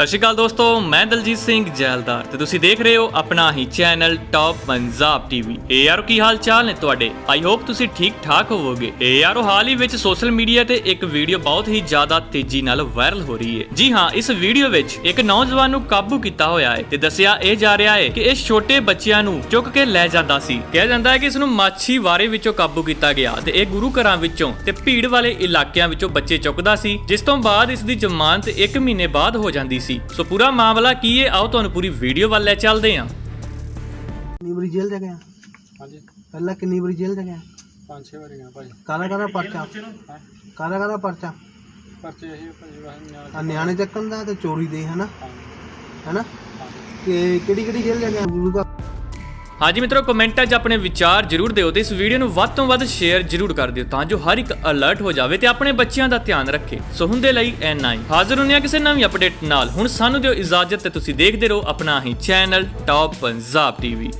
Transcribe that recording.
ਸਤਿ ਸ਼੍ਰੀ ਅਕਾਲ ਦੋਸਤੋ, ਮੈਂ ਦਲਜੀਤ ਸਿੰਘ ਜੈਲਦਾਰ ਤੇ ਤੁਸੀਂ ਦੇਖ ਰਹੇ ਹੋ ਆਪਣਾ ਹੀ ਚੈਨਲ ਟਾਪ ਪੰਜਾਬ ਟੀਵੀ ਇਹ ਯਾਰੋ ਕੀ ਹਾਲ ਚਾਲ ਨੇ ਤੁਹਾਡੇ? ਆਈ ਹੋਪ ਤੁਸੀਂ ਠੀਕ ਠਾਕ ਹੋਵੋਗੇ। ਇਹ ਯਾਰੋ ਹਾਲ ਹੀ ਵਿੱਚ ਸੋਸ਼ਲ ਮੀਡੀਆ ਤੇ ਇੱਕ ਵੀਡੀਓ ਬਹੁਤ ਹੀ ਜ਼ਿਆਦਾ ਤੇਜ਼ੀ ਨਾਲ ਵਾਇਰਲ ਹੋ ਰਹੀ ਹੈ। ਜੀ ਹਾਂ, ਇਸ ਵੀਡੀਓ ਵਿੱਚ ਇੱਕ ਨੌਜਵਾਨ ਨੂੰ ਕਾਬੂ ਕੀਤਾ ਹੋਇਆ ਹੈ ਤੇ ਦੱਸਿਆ ਇਹ ਜਾ ਰਿਹਾ ਹੈ ਕਿ ਇਹ ਛੋਟੇ ਬੱਚਿਆਂ ਨੂੰ ਚੁੱਕ ਕੇ ਲੈ ਜਾਂਦਾ ਸੀ। ਕਿਹਾ ਜਾਂਦਾ ਹੈ ਕਿ ਇਸ ਨੂੰ ਮਾਛੀ ਵਾਰੇ ਵਿੱਚੋਂ ਕਾਬੂ ਕੀਤਾ ਗਿਆ ਤੇ ਇਹ ਗੁਰੂ ਘਰਾਂ ਵਿੱਚੋਂ ਤੇ ਭੀੜ ਵਾਲੇ ਇਲਾਕਿਆਂ ਵਿੱਚੋਂ ਬੱਚੇ ਚੁੱਕਦਾ ਸੀ, ਜਿਸ ਤੋਂ ਬਾਅਦ ਇਸ ਦੀ ਜ਼ਮਾਨਤ 1 ਮਹੀਨੇ ਬਾਅਦ ਹੋ ਜਾਂਦੀ ਸੀ। ਸੋ। ਪੂਰਾ ਮਾਮਲਾ ਕੀ ਹੈ? ਆਓ ਤੁਹਾਨੂੰ ਪੂਰੀ ਵੀਡੀਓ ਵੱਲ ਲੈ ਚੱਲਦੇ ਹਾਂ। ਕਿੰਨੀ ਵਾਰੀ ਜੇਲ੍ਹ ਚ ਗਿਆ ਹਾਂਜੀ। ਪਹਿਲਾਂ ਕਿੰਨੀ ਵਾਰੀ ਜੇਲ੍ਹ ਚ ਗਿਆ ਪੰਜ ਛੇ ਵਾਰੀ ਗਿਆ ਭਾਜੀ। ਕਾਹਦਾ ਕਾਹਦਾ ਪਰਚਾ? ਹਾਂ। ਕਾਹਦਾ ਕਾਹਦਾ ਪਰਚਾ? ਪਰਚੇ ਇਹ ਭਾਜੀ ਵਾਹਨ ਨਿਆਣੇ ਆ ਨਿਆਣੇ ਚੱਕਣ ਦਾ ਤੇ ਚੋਰੀ ਦੇ ਹਨਾ? ਹਨਾ? ਹਾਂ ਕਿ ਕਿਹੜੀ ਕਿਹੜੀ ਜੇਲ੍ਹ ਚ ਗਿਆ ਗੁਰੂ ਦਾ ਹਾਂਜੀ ਮਿੱਤਰੋ, ਕਮੈਂਟਾਂ 'ਚ ਆਪਣੇ ਵਿਚਾਰ ਜਰੂਰ ਦਿਓ ਤੇ ਇਸ ਵੀਡੀਓ ਨੂੰ ਵੱਧ ਤੋਂ ਵੱਧ ਸ਼ੇਅਰ ਜਰੂਰ ਕਰ ਦਿਓ ਤਾਂ ਜੋ ਹਰ ਇੱਕ ਅਲਰਟ ਹੋ ਜਾਵੇ ਤੇ ਆਪਣੇ ਬੱਚਿਆਂ ਦਾ ਧਿਆਨ ਰੱਖੇ। ਸੋ ਹੁੰਦੇ ਲਈ ਐਨ ਆਈ ਹਾਜ਼ਰ ਹੁੰਦੇ ਹਾਂ ਕਿਸੇ ਨਵੀਂ ਅਪਡੇਟ ਨਾਲ। ਹੁਣ ਸਾਨੂੰ ਦਿਓ ਇਜਾਜ਼ਤ ਤੇ ਤੁਸੀਂ ਦੇਖਦੇ ਰਹੋ ਆਪਣਾ ਹੀ ਚੈਨਲ ਟਾਪ ਪੰਜਾਬ ਟੀਵੀ